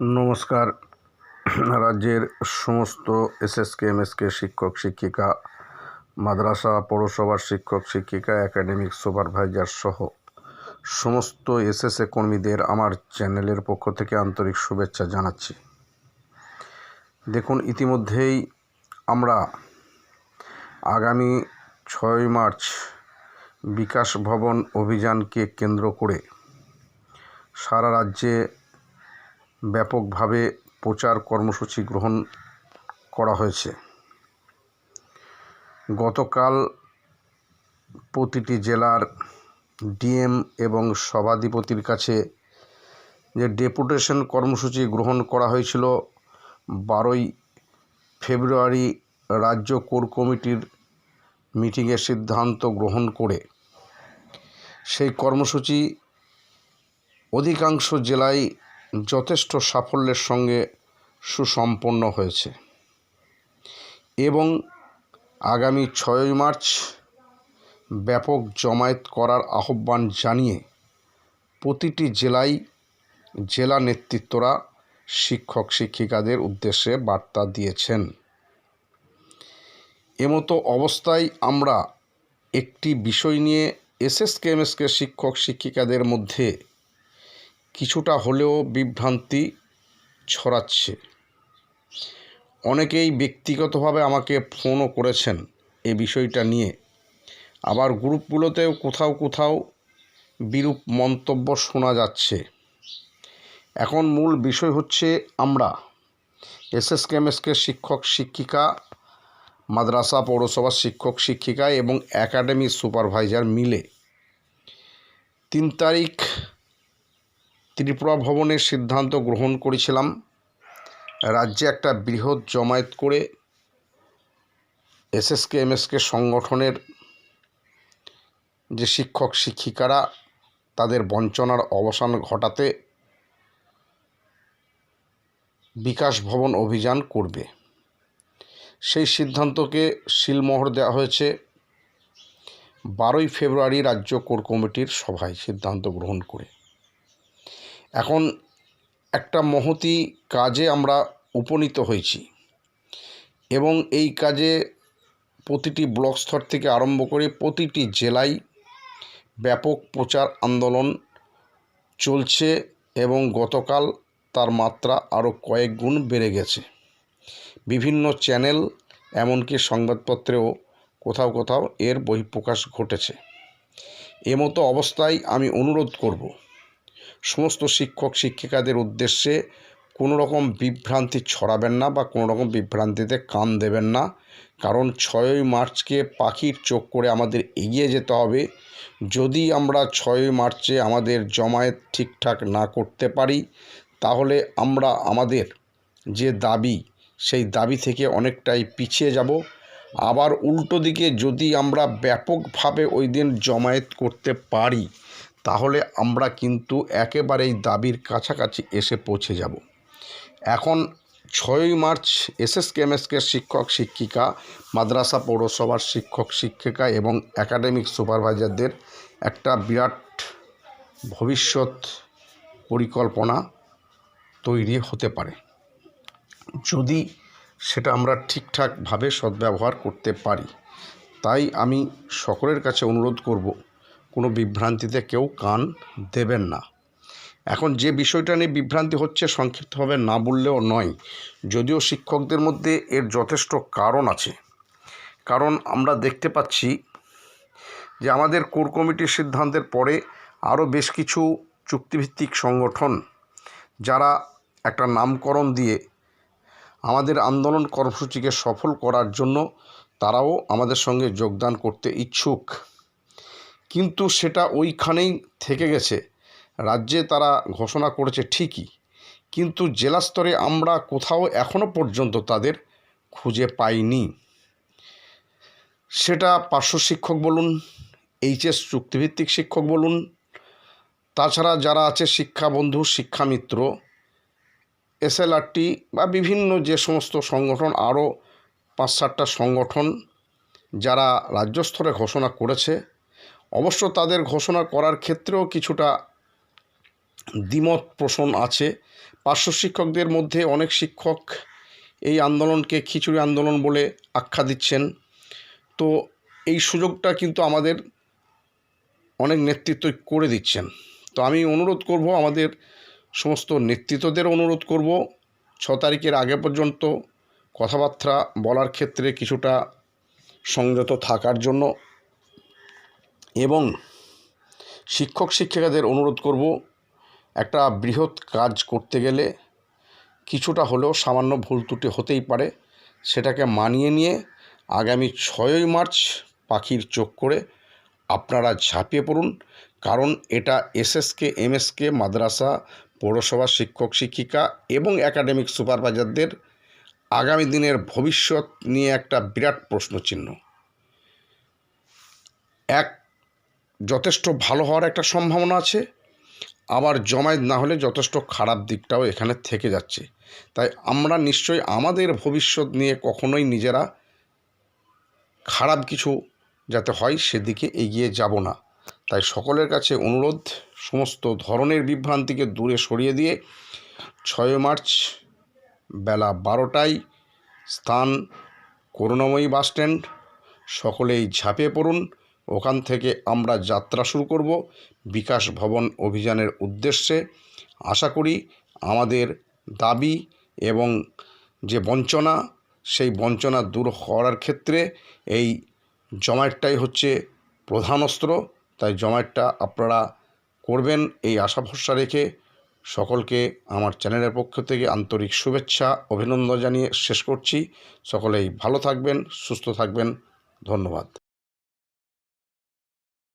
নমস্কার। রাজ্যের সমস্ত এসএসকে এমএসকে শিক্ষক, শিক্ষিকা, মাদ্রাসা, পৌরসভার শিক্ষক, শিক্ষিকা একাডেমিক সুপারভাইজার সহ সমস্ত এসএসএ কর্মীদের আমার চ্যানেলের পক্ষ থেকে আন্তরিক শুভেচ্ছা জানাচ্ছি। দেখুন, ইতিমধ্যেই আমরা আগামী ছয় মার্চ বিকাশ ভবন অভিযানকে কেন্দ্র করে সারা রাজ্যে ব্যাপকভাবে প্রচার কর্মসূচি গ্রহণ করা হয়েছে। গতকাল প্রতিটি জেলার ডিএম এবং সভাধিপতির কাছে যে ডেপুটেশন কর্মসূচি গ্রহণ করা হয়েছিল, বারোই ফেব্রুয়ারি রাজ্য কোর কমিটির মিটিংয়ের সিদ্ধান্ত গ্রহণ করে সেই কর্মসূচি অধিকাংশ জেলায় যথেষ্ট সাফল্যের সঙ্গে সুসম্পন্ন হয়েছে। এবং আগামী ছয়ই মার্চ ব্যাপক জমায়েত করার আহ্বান জানিয়ে প্রতিটি জেলায় জেলা নেতৃত্বরা শিক্ষক, শিক্ষিকাদের উদ্দেশ্যে বার্তা দিয়েছেন। এমতো অবস্থায় আমরা একটি বিষয় নিয়ে এসএসকেএমএসকে শিক্ষক, শিক্ষিকাদের মধ্যে কিছুটা হলেও বিভ্রান্তি ছড়াচ্ছে। অনেকেই ব্যক্তিগতভাবে আমাকে ফোনও করেছেন এই বিষয়টা নিয়ে। আবার গ্রুপগুলোতেও কোথাও কোথাও বিরূপ মন্তব্য শোনা যাচ্ছে। এখন মূল বিষয় হচ্ছে আমরা এসএসকেএমএসকে শিক্ষক শিক্ষিকা, মাদ্রাসা পৌরসভার শিক্ষক শিক্ষিকা এবং একাডেমি সুপারভাইজার মিলে তিন তারিখ ত্রিপুরা ভবনের সিদ্ধান্ত গ্রহণ করেছিলাম। রাজ্যে একটা বৃহৎ জমায়েত করে এসএসকে এমএসকে সংগঠনের যে শিক্ষক, শিক্ষিকারা, তাদের বঞ্চনার অবসান ঘটাতে বিকাশ ভবন অভিযান করবে। সেই সিদ্ধান্তকে শিলমোহর দেওয়া হয়েছে। বারোই ফেব্রুয়ারি রাজ্য কোর কমিটির সভায় সিদ্ধান্ত গ্রহণ করে। এখন একটা মহতি কাজে আমরা উপনীত হয়েছি এবং এই কাজে প্রতিটি ব্লক স্তর থেকে আরম্ভ করে প্রতিটি জেলায় ব্যাপক প্রচার আন্দোলন চলছে এবং গতকাল তার মাত্রা আরও কয়েক গুণ বেড়ে গেছে। বিভিন্ন চ্যানেল, এমনকি সংবাদপত্রেও কোথাও কোথাও এর বহিঃপ্রকাশ ঘটেছে। এমতো অবস্থায় আমি অনুরোধ করব সমস্ত শিক্ষক, শিক্ষিকাদের উদ্দেশ্যে কোনো রকম বিভ্রান্তি ছড়াবেন না বা কোনো রকম বিভ্রান্তিতে কান দেবেন না। কারণ ছয়ই মার্চকে পাখির চোখ করে আমাদের এগিয়ে যেতে হবে। যদি আমরা ছয়ই মার্চে আমাদের জমায়েত ঠিকঠাক না করতে পারি, তাহলে আমরা আমাদের যে দাবি, সেই দাবি থেকে অনেকটাই পিছিয়ে যাব। আবার উল্টো দিকে যদি আমরা ব্যাপকভাবে ওই দিন জমায়েত করতে পারি তাহলে আমরা কিন্তু একেবারেই দাবির কাছাকাছি এসে পৌঁছে যাব। এখন ছয়ই মার্চ এসএসকেএমএসকে শিক্ষক, শিক্ষিকা, মাদ্রাসা, পৌরসভার শিক্ষক, শিক্ষিকা এবং একাডেমিক সুপারভাইজারদের একটা বিরাট ভবিষ্যৎ পরিকল্পনা তৈরি হতে পারে। যদি সেটা আমরা ঠিকঠাকভাবে সদ্ব্যবহার করতে পারি, তাই আমি সকলের কাছে অনুরোধ করব কোনো বিভ্রান্তিতে কেউ কান দেবেন না। এখন যে বিষয়টা নিয়ে বিভ্রান্তি হচ্ছে সংক্ষিপ্তভাবে না বললেও নয়, যদিও শিক্ষকদের মধ্যে এর যথেষ্ট কারণ আছে। কারণ আমরা দেখতে পাচ্ছি যে আমাদের কোর কমিটির সিদ্ধান্তের পরে আরও বেশ কিছু চুক্তিভিত্তিক সংগঠন, যারা একটা নামকরণ দিয়ে আমাদের আন্দোলন কর্মসূচিকে সফল করার জন্য তারাও আমাদের সঙ্গে যোগদান করতে ইচ্ছুক। কিন্তু সেটা ওইখানেই থেকে গেছে। রাজ্যে তারা ঘোষণা করেছে ঠিকই। কিন্তু জেলা স্তরে আমরা কোথাও এখনও পর্যন্ত তাদের খুঁজে পাইনি। সেটা পার্শ্ব শিক্ষক বলুন, এইচএস চুক্তিভিত্তিক শিক্ষক বলুন, তাছাড়া যারা আছে শিক্ষাবন্ধু, শিক্ষামিত্র, এসএলআরটি বা বিভিন্ন যে সমস্ত সংগঠন, আরও পাঁচ সাতটা সংগঠন যারা রাজ্য স্তরে ঘোষণা করেছে অবশ্য তাদের ঘোষণা করার ক্ষেত্রেও কিছুটা দ্বিমত পোষণ আছে। পার্শ্ব শিক্ষকদের মধ্যে অনেক শিক্ষক এই আন্দোলনকে খিচুড়ি আন্দোলন বলে আখ্যা দিচ্ছেন। তো এই সুযোগটা কিন্তু আমাদের অনেক নেতৃত্ব করে দিচ্ছেন। তো আমি অনুরোধ করব, আমাদের সমস্ত নেতৃত্বদের অনুরোধ করব, ছ তারিখের আগে পর্যন্ত কথাবার্তা বলার ক্ষেত্রে কিছুটা সংযত থাকার জন্য এবং শিক্ষক শিক্ষিকাদের অনুরোধ করব, একটা বৃহৎ কাজ করতে গেলে কিছুটা হলেও সামান্য ভুল ত্রুটি হতেই পারে, সেটাকে মানিয়ে নিয়ে আগামী ছয়ই মার্চ পাখির চোখ করে আপনারা ঝাঁপিয়ে পড়ুন, কারণ এটা এসএসকে, এমএসকে, মাদ্রাসা, পৌরসভা শিক্ষক শিক্ষিকা এবং একাডেমিক সুপারভাইজারদের আগামী দিনের ভবিষ্যৎ নিয়ে একটা বিরাট প্রশ্নচিহ্ন। এক যথেষ্ট ভালো হওয়ার একটা সম্ভাবনা আছে। আবার জমায়েত না হলে যথেষ্ট খারাপ দিকটাও এখানে থেকে যাচ্ছে। তাই আমরা নিশ্চয়ই আমাদের ভবিষ্যৎ নিয়ে কখনোই নিজেরা খারাপ কিছু যাতে হয় সেদিকে এগিয়ে যাব না। তাই সকলের কাছে অনুরোধ, সমস্ত ধরনের বিভ্রান্তিকে দূরে সরিয়ে দিয়ে ছয় মার্চ বেলা বারোটায় স্থান করুণাময়ী বাসস্ট্যান্ড, সকলেই ঝাঁপিয়ে পড়ুন। ওখান থেকে আমরা যাত্রা শুরু করব বিকাশ ভবন অভিযানের উদ্দেশ্যে। আশা করি আমাদের দাবি এবং যে বঞ্চনা, সেই বঞ্চনা দূর করার ক্ষেত্রে এই জমায়েতটাই হচ্ছে প্রধান অস্ত্র তাই জমায়েতটা আপনারা করবেন এই আশা ভরসা রেখে। সকলকে আমার চ্যানেলের পক্ষ থেকে আন্তরিক শুভেচ্ছা, অভিনন্দন জানিয়ে শেষ করছি। সকলেই ভালো থাকবেন, সুস্থ থাকবেন। ধন্যবাদ।